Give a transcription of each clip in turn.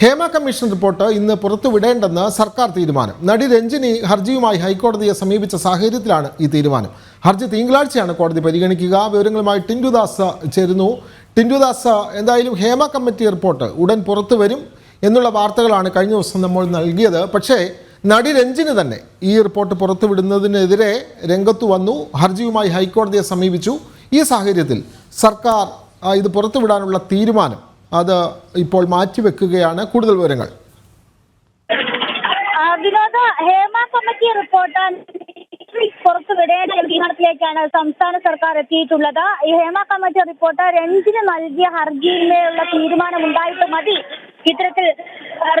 Hema commission report ഇന്ന് പുറത്തുവിടേണ്ടെന്ന് സർക്കാർ തീരുമാനം. നടി രഞ്ജിനി ഹർജിയുമായി ഹൈക്കോടതിയെ സമീപിച്ച സാഹചര്യത്തിലാണ് ഈ തീരുമാനം. ഹർജി തിങ്കളാഴ്ചയാണ് കോടതി പരിഗണിക്കുക. വിവരങ്ങളുമായി ടിൻഡുദാസ് ചേരുന്നു. ടിൻഡുദാസ് എന്തായാലും ഹേമ കമ്മിറ്റി റിപ്പോർട്ട് ഉടൻ പുറത്തു വരും എന്നുള്ള വാർത്തകളാണ് കഴിഞ്ഞ ദിവസം നമ്മൾ നൽകിയത്. പക്ഷേ നടി രഞ്ജിന് തന്നെ ഈ റിപ്പോർട്ട് പുറത്തുവിടുന്നതിനെതിരെ രംഗത്ത് വന്നു ഹർജിയുമായി ഹൈക്കോടതിയെ സമീപിച്ചു. ഈ സാഹചര്യത്തിൽ സർക്കാർ ഇത് പുറത്തുവിടാനുള്ള തീരുമാനം അത് ഇപ്പോൾ മാറ്റിവെക്കുകയാണ് കൂടുതൽ വിവരങ്ങൾ. വിനോദ ഹേമ കമ്മിറ്റി റിപ്പോർട്ട് പുറത്തുവിടേണ്ട തീരുമാനത്തിലേക്കാണ് സംസ്ഥാന സർക്കാർ എത്തിയിട്ടുള്ളത്. ഈ ഹേമ കമ്മിറ്റി റിപ്പോർട്ട് രഞ്ജിന് നൽകിയ ഹർജിയിന്മേലുള്ള തീരുമാനം ഉണ്ടായിട്ട് മതി. ഇത്തരത്തിൽ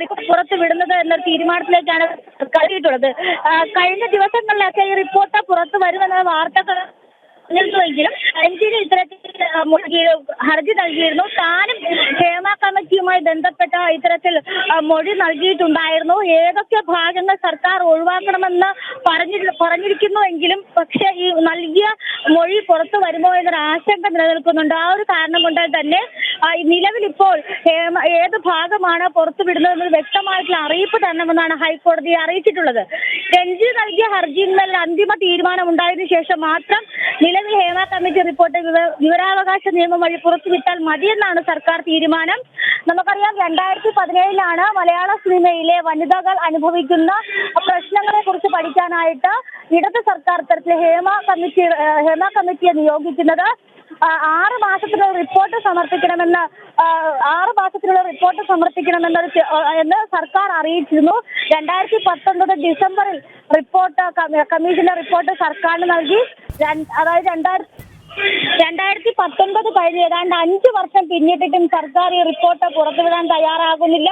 റിപ്പോർട്ട് റിപ്പോർട്ട് പുറത്തുവിടുന്നത് എന്ന തീരുമാനത്തിലേക്കാണ് കഴിഞ്ഞ ദിവസങ്ങളിലൊക്കെ ഈ റിപ്പോർട്ട് പുറത്തു വരുമെന്ന വാർത്തകൾ െങ്കിലും രഞ്ജിന് ഇത്തരത്തിൽ ഹർജി നൽകിയിരുന്നു. താനും ക്ഷേമ കമ്മിറ്റിയുമായി ബന്ധപ്പെട്ട ഇത്തരത്തിൽ മൊഴി നൽകിയിട്ടുണ്ടായിരുന്നു. ഏതൊക്കെ ഭാഗങ്ങൾ സർക്കാർ ഒഴിവാക്കണമെന്ന് പറഞ്ഞി പറഞ്ഞിരിക്കുന്നുവെങ്കിലും പക്ഷേ ഈ നൽകിയ മൊഴി പുറത്തു വരുമോ എന്നൊരു ആശങ്ക നിലനിൽക്കുന്നുണ്ട്. ആ ഒരു കാരണം കൊണ്ട് തന്നെ നിലവിൽ ഇപ്പോൾ ഏത് ഭാഗമാണ് പുറത്തു വിടുന്നതെന്ന് വ്യക്തമായിട്ടുള്ള അറിയിപ്പ് തരണമെന്നാണ് ഹൈക്കോടതിയെ അറിയിച്ചിട്ടുള്ളത്. രഞ്ജി നൽകിയ ഹർജിയിൽ നിന്നുള്ള അന്തിമ തീരുമാനം ഉണ്ടായതിനു ശേഷം മാത്രം നിലവിൽ ഹേമ കമ്മിറ്റി റിപ്പോർട്ട് വിവ- വിവരാവകാശ നിയമം വഴി പുറത്തുവിട്ടാൽ മതിയെന്നാണ് സർക്കാർ തീരുമാനം. നമുക്കറിയാം രണ്ടായിരത്തി പതിനേഴിലാണ് മലയാള സിനിമയിലെ വനിതകൾ അനുഭവിക്കുന്ന പ്രശ്നങ്ങളെ കുറിച്ച് പഠിക്കാനായിട്ട് ഇടത് സർക്കാർ തരത്തിൽ ഹേമ കമ്മിറ്റി ഹേമ കമ്മിറ്റിയെ നിയോഗിക്കുന്നത്. ആറ് മാസത്തിനുള്ള റിപ്പോർട്ട് സമർപ്പിക്കണമെന്ന് ആറ് മാസത്തിനുള്ള റിപ്പോർട്ട് സമർപ്പിക്കണമെന്നത് ചെ- എന്ന് സർക്കാർ അറിയിച്ചിരുന്നു. രണ്ടായിരത്തി പത്തൊൻപത് ഡിസംബറിൽ റിപ്പോർട്ട് കമ്മീഷന്റെ റിപ്പോർട്ട് സർക്കാരിന് നൽകി. അതായത് രണ്ടായിരത്തി രണ്ടായിരത്തി പത്തൊൻപത് കഴിഞ്ഞ്. ഏതാണ്ട് അഞ്ച് വർഷം പിന്നിട്ടിട്ടും സർക്കാർ ഈ റിപ്പോർട്ട് പുറത്തുവിടാൻ തയ്യാറാകുന്നില്ല.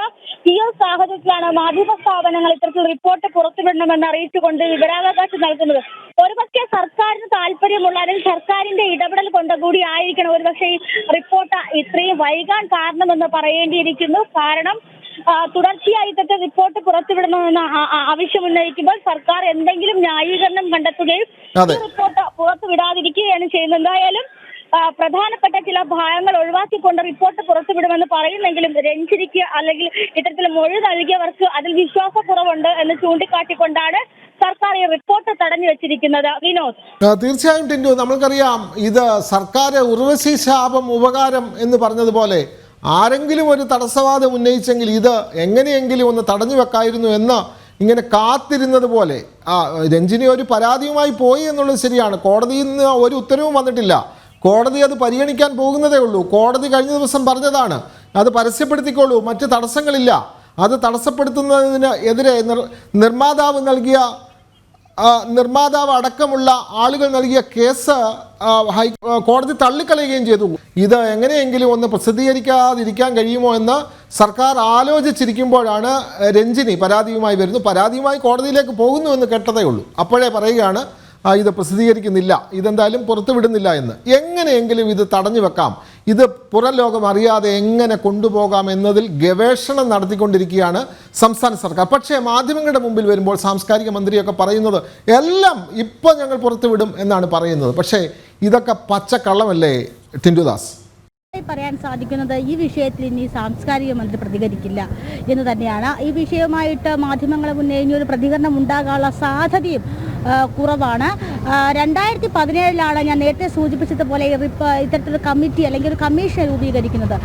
ഈ ഒരു സാഹചര്യത്തിലാണ് മാധ്യമ സ്ഥാപനങ്ങൾ ഇത്തരത്തിൽ റിപ്പോർട്ട് പുറത്തുവിടണമെന്ന് അറിയിച്ചുകൊണ്ട് വിവരാവകാശം നൽകുന്നത്. ഒരുപക്ഷെ സർക്കാരിന് താല്പര്യമുള്ള അല്ലെങ്കിൽ സർക്കാരിന്റെ ഇടപെടൽ കൊണ്ട് കൂടി ആയിരിക്കണം ഒരുപക്ഷെ ഈ റിപ്പോർട്ട് ഇത്രയും വൈകാൻ കാരണമെന്ന് പറയേണ്ടിയിരിക്കുന്നു. കാരണം തുടർച്ചയായി ഇത്തരത്തിൽ റിപ്പോർട്ട് പുറത്തുവിടണമെന്ന് ആവശ്യം ഉന്നയിക്കുമ്പോൾ സർക്കാർ എന്തെങ്കിലും ന്യായീകരണം കണ്ടെത്തുകയും പുറത്തുവിടാതിരിക്കുകയാണ് ചെയ്യുന്നത്. എന്തായാലും പ്രധാനപ്പെട്ട ചില ഭാഗങ്ങൾ ഒഴിവാക്കിക്കൊണ്ട് റിപ്പോർട്ട് പുറത്തുവിടുമെന്ന് പറയുന്നെങ്കിലും രഞ്ജിനിക്ക് അല്ലെങ്കിൽ ഇത്തരത്തിൽ മൊഴി നൽകിയവർക്ക് അതിൽ വിശ്വാസക്കുറവുണ്ട് എന്ന് ചൂണ്ടിക്കാട്ടിക്കൊണ്ടാണ് സർക്കാർ ഈ റിപ്പോർട്ട് തടഞ്ഞു വെച്ചിരിക്കുന്നത്. വിനോദ്. തീർച്ചയായും ടിൻഡു നമ്മൾക്കറിയാം ഇത് സർക്കാർ ഉർവശി ശാപം ഉപകാരം എന്ന് പറഞ്ഞതുപോലെ ആരെങ്കിലും ഒരു തടസ്സവാദം ഉന്നയിച്ചെങ്കിൽ ഇത് എങ്ങനെയെങ്കിലും ഒന്ന് തടഞ്ഞു വെക്കായിരുന്നു എന്ന് ഇങ്ങനെ കാത്തിരുന്നത് പോലെ ആ രഞ്ജിനി ഒരു പരാതിയുമായി പോയി എന്നുള്ളത് ശരിയാണ്. കോടതിയിൽ നിന്ന് ഒരു ഉത്തരവും വന്നിട്ടില്ല. കോടതി അത് പരിഗണിക്കാൻ പോകുന്നതേ ഉള്ളൂ. കോടതി കഴിഞ്ഞ ദിവസം പറഞ്ഞതാണ് അത് പരസ്യപ്പെടുത്തിക്കോളൂ മറ്റ് തടസ്സങ്ങളില്ല. അത് തടസ്സപ്പെടുത്തുന്നതിന് എതിരെ നിർ- നിർമ്മാതാവ് നൽകിയ നിർമ്മാതാവ് അടക്കമുള്ള ആളുകൾ നൽകിയ കേസ് ഹൈ കോടതി തള്ളിക്കളയുകയും ചെയ്തു. ഇത് എങ്ങനെയെങ്കിലും ഒന്ന് പ്രസിദ്ധീകരിക്കാതിരിക്കാൻ കഴിയുമോ എന്ന് സർക്കാർ ആലോചിച്ചിരിക്കുമ്പോഴാണ് രഞ്ജിനി പരാതിയുമായി വരുന്നു. പരാതിയുമായി കോടതിയിലേക്ക് പോകുന്നു എന്ന് കേട്ടതേ ഉള്ളൂ. അപ്പോഴേ പറയുകയാണ് ഇത് പ്രസിദ്ധീകരിക്കുന്നില്ല. ഇതെന്തായാലും പുറത്തുവിടുന്നില്ല എന്ന്. എങ്ങനെയെങ്കിലും ഇത് തടഞ്ഞു വെക്കാം. ഇത് പുറം ലോകം അറിയാതെ എങ്ങനെ കൊണ്ടുപോകാം എന്നതിൽ ഗവേഷണം നടത്തിക്കൊണ്ടിരിക്കുകയാണ് സംസ്ഥാന സർക്കാർ. പക്ഷേ മാധ്യമങ്ങളുടെ മുമ്പിൽ വരുമ്പോൾ സാംസ്കാരിക മന്ത്രിയൊക്കെ പറയുന്നത് എല്ലാം ഇപ്പം ഞങ്ങൾ പുറത്തുവിടും എന്നാണ് പറയുന്നത്. പക്ഷേ ഇതൊക്കെ പച്ചക്കള്ളമല്ലേ ടിൻഡുദാസ്? പറയാൻ സാധിക്കുന്നത് ഈ വിഷയത്തിൽ ഇനി സാംസ്കാരിക മന്ത്രി പ്രതികരിക്കില്ല എന്ന് തന്നെയാണ്. ഈ വിഷയവുമായിട്ട് മാധ്യമങ്ങളെ മുന്നേ ഇനി ഒരു പ്രതികരണം ഉണ്ടാകാനുള്ള സാധ്യതയും കുറവാണ്. രണ്ടായിരത്തി പതിനേഴിലാണ് ഞാൻ നേരത്തെ സൂചിപ്പിച്ചതുപോലെ ഇത്തരത്തിലൊരു കമ്മിറ്റി അല്ലെങ്കിൽ ഒരു കമ്മീഷൻ രൂപീകരിക്കുന്നത്.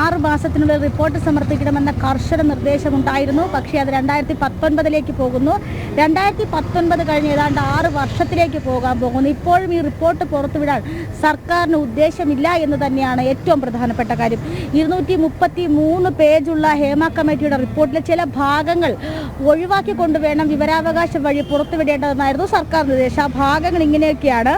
ആറ് മാസത്തിനുള്ളിൽ റിപ്പോർട്ട് സമർപ്പിക്കണമെന്ന കർശന നിർദ്ദേശമുണ്ടായിരുന്നു. പക്ഷേ അത് രണ്ടായിരത്തി പത്തൊൻപതിലേക്ക് പോകുന്നു. രണ്ടായിരത്തി പത്തൊൻപത് കഴിഞ്ഞ് ഏതാണ്ട് ആറ് വർഷത്തിലേക്ക് പോകാൻ പോകുന്നു. ഇപ്പോഴും ഈ റിപ്പോർട്ട് പുറത്തുവിടാൻ സർക്കാരിന് ഉദ്ദേശമില്ല എന്ന് തന്നെയാണ് ഏറ്റവും പ്രധാനപ്പെട്ട കാര്യം. ഇരുന്നൂറ്റി മുപ്പത്തി മൂന്ന് പേജുള്ള ഹേമ കമ്മിറ്റിയുടെ റിപ്പോർട്ടിലെ ചില ഭാഗങ്ങൾ ഒഴിവാക്കി കൊണ്ടുവേണം വിവരാവകാശം വഴി പുറത്തുവിടേണ്ടതെന്നായിരുന്നു സർക്കാർ നിർദ്ദേശ ഭാഗങ്ങൾ ഇങ്ങനെയൊക്കെയാണ്.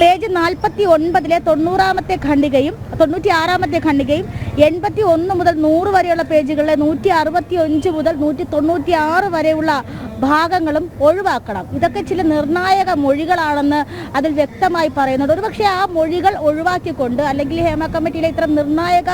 പേജ് നാൽപ്പത്തി ഒൻപതിലെ തൊണ്ണൂറാമത്തെ ഖണ്ഡികയും തൊണ്ണൂറ്റി ആറാമത്തെ ഖണ്ഡികയും എൺപത്തി ഒന്ന് മുതൽ നൂറ് വരെയുള്ള പേജുകളിലെ നൂറ്റി അറുപത്തി അഞ്ച് മുതൽ നൂറ്റി തൊണ്ണൂറ്റി ആറ് വരെയുള്ള ഭാഗങ്ങളും ഒഴിവാക്കണം. ഇതൊക്കെ ചില നിർണായക മൊഴികളാണെന്ന് അതിൽ വ്യക്തമായി പറയുന്നുണ്ട്. ഒരുപക്ഷെ ആ മൊഴികൾ ഒഴിവാക്കിക്കൊണ്ട് അല്ലെങ്കിൽ ഹേമ കമ്മിറ്റിയിലെ ഇത്തരം നിർണായക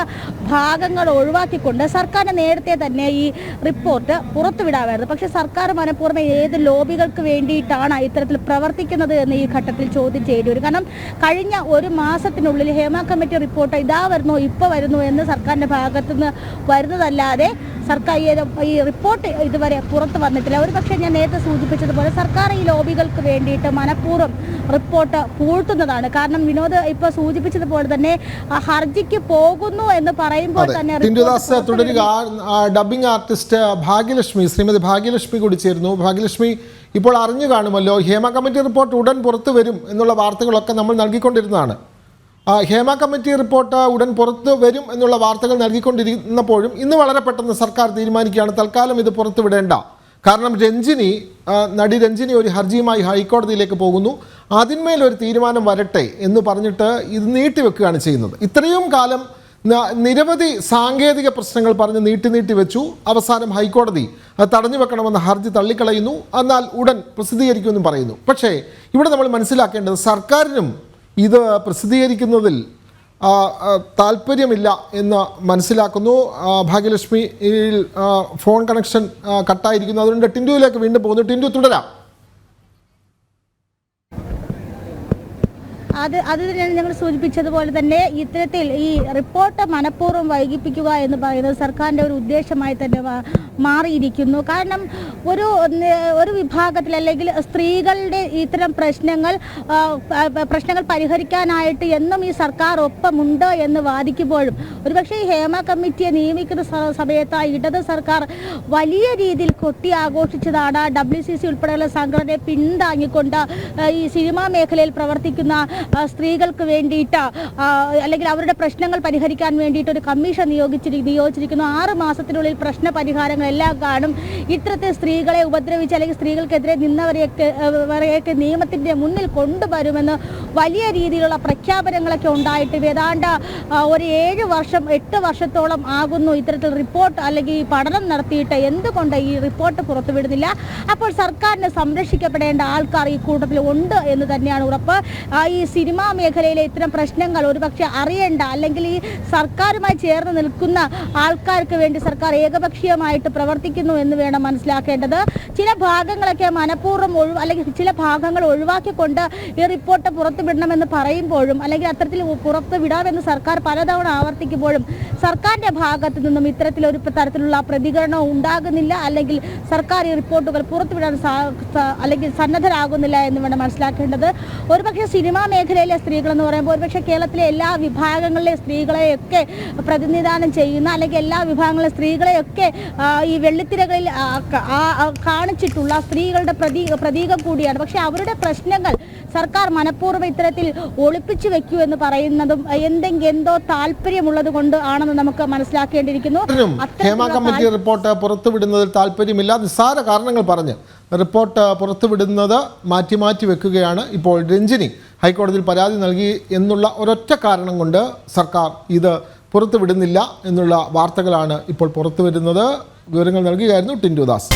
ഭാഗങ്ങൾ ഒഴിവാക്കിക്കൊണ്ട് സർക്കാരിന് നേരത്തെ തന്നെ ഈ റിപ്പോർട്ട് പുറത്തുവിടാമായിരുന്നു. പക്ഷേ സർക്കാർ മനഃപൂർവം ഏത് ലോബികൾക്ക് വേണ്ടിയിട്ടാണ് ഇത്തരത്തിൽ പ്രവർത്തിക്കുന്നത് എന്ന് ഈ ഘട്ടത്തിൽ ചോദ്യം ചെയ്യേണ്ടി വരും. കാരണം കഴിഞ്ഞ ഒരു മാസത്തിനുള്ളിൽ ഹേമ കമ്മിറ്റി റിപ്പോർട്ട് ഇതാ വരുന്നു ഇപ്പോൾ വരുന്നു എന്ന് സർക്കാരിന്റെ ഭാഗത്തുനിന്ന് വരുന്നതല്ലാതെ സർക്കാർ ഈ ഈ റിപ്പോർട്ട് ഇതുവരെ പുറത്ത് വന്നിട്ടില്ല. ഒരു പക്ഷേ ഞാൻ നേരത്തെ സൂചിപ്പിച്ചതുപോലെ സർക്കാർ ഈ ലോബികൾക്ക് വേണ്ടിയിട്ട് മനഃപൂർവം റിപ്പോർട്ട് പൂഴ്ത്തുന്നതാണ്. കാരണം വിനോദ് ഇപ്പോൾ സൂചിപ്പിച്ചതുപോലെ തന്നെ ഹർജിക്ക് പോകുന്നു എന്ന് പറയുമ്പോൾ തന്നെ തുടരുക. ഡബിംഗ് ആർട്ടിസ്റ്റ് ഭാഗ്യലക്ഷ്മി ശ്രീമതി ഭാഗ്യലക്ഷ്മി കൂടി ചേരുന്നു. ഭാഗ്യലക്ഷ്മി ഇപ്പോൾ അറിഞ്ഞു കാണുമല്ലോ ഹേമ കമ്മിറ്റി റിപ്പോർട്ട് ഉടൻ പുറത്തു വരും എന്നുള്ള വാർത്തകളൊക്കെ നമ്മൾ നൽകിക്കൊണ്ടിരുന്നതാണ്. ഹേമ കമ്മിറ്റി റിപ്പോർട്ട് ഉടൻ പുറത്തു വരും എന്നുള്ള വാർത്തകൾ നൽകിക്കൊണ്ടിരുന്നപ്പോഴും ഇന്ന് വളരെ പെട്ടെന്ന് സർക്കാർ തീരുമാനിക്കുകയാണ്. തൽക്കാലം ഇത് പുറത്തു വിടേണ്ട. കാരണം രഞ്ജിനി നടി രഞ്ജിനി ഒരു ഹർജിയുമായി ഹൈക്കോടതിയിലേക്ക് പോകുന്നു. അതിന്മേൽ ഒരു തീരുമാനം വരട്ടെ എന്ന് പറഞ്ഞിട്ട് ഇത് നീട്ടിവെക്കുകയാണ് ചെയ്യുന്നത്. ഇത്രയും കാലം നിരവധി സാങ്കേതിക പ്രശ്നങ്ങൾ പറഞ്ഞ് നീട്ടി നീട്ടി വെച്ചു. അവസാനം ഹൈക്കോടതി തടഞ്ഞു വെക്കണമെന്ന ഹർജി തള്ളിക്കളയുന്നു. എന്നാൽ ഉടൻ പ്രസിദ്ധീകരിക്കുമെന്നും പറയുന്നു. പക്ഷേ ഇവിടെ നമ്മൾ മനസ്സിലാക്കേണ്ടത് സർക്കാരിനും ഇത് പ്രസിദ്ധീകരിക്കുന്നതിൽ താല്പര്യമില്ല എന്ന് മനസ്സിലാക്കുന്നു. ഭാഗ്യലക്ഷ്മിയിൽ ഫോൺ കണക്ഷൻ കട്ടായിരിക്കുന്നു. അതുകൊണ്ട് ടിൻഡുവിലേക്ക് വീണ്ടും പോകുന്നു. ടിൻഡു തുടരാം. അത് അത് ഞങ്ങൾ സൂചിപ്പിച്ചതുപോലെ തന്നെ ഇത്തരത്തിൽ ഈ റിപ്പോർട്ട് മനഃപൂർവം വൈകിപ്പിക്കുക എന്ന് പറയുന്നത് സർക്കാരിന്റെ ഒരു ഉദ്ദേശമായി തന്നെ മാറിയിരിക്കുന്നു. കാരണം ഒരു ഒരു വിഭാഗത്തിൽ അല്ലെങ്കിൽ സ്ത്രീകളുടെ ഇത്തരം പ്രശ്നങ്ങൾ പ്രശ്നങ്ങൾ പരിഹരിക്കാനായിട്ട് എന്നും ഈ സർക്കാർ ഒപ്പമുണ്ട് എന്ന് വാദിക്കുമ്പോഴും ഒരുപക്ഷെ ഈ ഹേമ കമ്മിറ്റിയെ നിയമിക്കുന്ന സമയത്ത് ഇടത് സർക്കാർ വലിയ രീതിയിൽ കൊട്ടി ആഘോഷിച്ചതാണ്. ഡബ്ല്യു സി സി ഉൾപ്പെടെയുള്ള സംഘടനയെ പിന്താങ്ങിക്കൊണ്ട് ഈ സിനിമാ മേഖലയിൽ പ്രവർത്തിക്കുന്ന സ്ത്രീകൾക്ക് വേണ്ടിയിട്ട് അല്ലെങ്കിൽ അവരുടെ പ്രശ്നങ്ങൾ പരിഹരിക്കാൻ വേണ്ടിയിട്ട് ഒരു കമ്മീഷൻ നിയോഗിച്ചിരി നിയോഗിച്ചിരിക്കുന്നു. ആറ് മാസത്തിനുള്ളിൽ പ്രശ്ന പരിഹാരങ്ങളെല്ലാം കാണും. ഇത്തരത്തിൽ സ്ത്രീകളെ ഉപദ്രവിച്ച് അല്ലെങ്കിൽ സ്ത്രീകൾക്കെതിരെ നിന്നവരെയൊക്കെ നിയമത്തിന്റെ നിയമത്തിന്റെ മുന്നിൽ കൊണ്ടുവരുമെന്ന് വലിയ രീതിയിലുള്ള പ്രഖ്യാപനങ്ങളൊക്കെ ഉണ്ടായിട്ട് ഏതാണ്ട് ഒരു ഏഴ് വർഷം എട്ട് വർഷത്തോളം ആകുന്നു ഇത്തരത്തിൽ റിപ്പോർട്ട് അല്ലെങ്കിൽ പഠനം നടത്തിയിട്ട്. എന്തുകൊണ്ട് ഈ റിപ്പോർട്ട് പുറത്തുവിടുന്നില്ല? അപ്പോൾ സർക്കാരിന് സംരക്ഷിക്കപ്പെടേണ്ട ആൾക്കാർ ഈ കൂട്ടത്തിൽ ഉണ്ട് എന്ന് തന്നെയാണ് ഉറപ്പ്. ഈ സിനിമാ മേഖലയിലെ ഇത്തരം പ്രശ്നങ്ങൾ ഒരുപക്ഷെ അറിയേണ്ട അല്ലെങ്കിൽ ഈ സർക്കാരുമായി ചേർന്ന് നിൽക്കുന്ന ആൾക്കാർക്ക് വേണ്ടി സർക്കാർ ഏകപക്ഷീയമായിട്ട് പ്രവർത്തിക്കുന്നു എന്ന് വേണം മനസ്സിലാക്കേണ്ടത്. ചില ഭാഗങ്ങളൊക്കെ മനഃപൂർവം ഒഴിവ് അല്ലെങ്കിൽ ചില ഭാഗങ്ങൾ ഒഴിവാക്കിക്കൊണ്ട് ഈ റിപ്പോർട്ട് പുറത്തുവിടണമെന്ന് പറയുമ്പോഴും അല്ലെങ്കിൽ അത്തരത്തിൽ പുറത്ത് വിടാമെന്ന് സർക്കാർ പലതവണ ആവർത്തിക്കുമ്പോഴും സർക്കാരിന്റെ ഭാഗത്തു നിന്നും ഇത്തരത്തിലൊരു തരത്തിലുള്ള പ്രതികരണം ഉണ്ടാകുന്നില്ല. അല്ലെങ്കിൽ സർക്കാർ ഈ റിപ്പോർട്ടുകൾ പുറത്തുവിടാൻ അല്ലെങ്കിൽ സന്നദ്ധരാകുന്നില്ല എന്ന് വേണം മനസ്സിലാക്കേണ്ടത്. ഒരുപക്ഷെ സിനിമാ മേഖലയിലെ സ്ത്രീകൾ എന്ന് പറയുമ്പോൾ ഒരുപക്ഷെ കേരളത്തിലെ എല്ലാ വിഭാഗങ്ങളിലെ സ്ത്രീകളെയൊക്കെ പ്രതിനിധാനം ചെയ്യുന്ന അല്ലെങ്കിൽ എല്ലാ വിഭാഗങ്ങളിലെ സ്ത്രീകളെയൊക്കെ ഈ വെള്ളിത്തിരകളിൽ കാണിച്ചിട്ടുള്ള സ്ത്രീകളുടെ പ്രതീക പ്രതീകം കൂടിയാണ്. പക്ഷെ അവരുടെ പ്രശ്നങ്ങൾ സർക്കാർ മനഃപൂർവം ഇത്തരത്തിൽ ഒളിപ്പിച്ചു വെക്കൂ എന്ന് പറയുന്നതും എന്തെങ്കിലും എന്തോ താല്പര്യമുള്ളത് കൊണ്ട് ആണെന്ന് നമുക്ക് മനസ്സിലാക്കേണ്ടിയിരിക്കുന്നു ും. ഹേമ കമ്മിറ്റി റിപ്പോർട്ട് പുറത്തുവിടുന്നതിൽ താല്പര്യമില്ല. നിസ്സാര കാരണങ്ങൾ പറഞ്ഞ് റിപ്പോർട്ട് പുറത്തുവിടുന്നത് മാറ്റി മാറ്റി വെക്കുകയാണ് ഇപ്പോൾ രഞ്ജിനി. ഹൈക്കോടതിയിൽ പരാതി നൽകി എന്നുള്ള ഒരൊറ്റ കാരണം കൊണ്ട് സർക്കാർ ഇത് പുറത്തുവിടുന്നില്ല എന്നുള്ള വാർത്തകളാണ് ഇപ്പോൾ പുറത്തുവരുന്നത്. വിവരങ്ങൾ നൽകുകയായിരുന്നു ടിൻഡു ദാസ്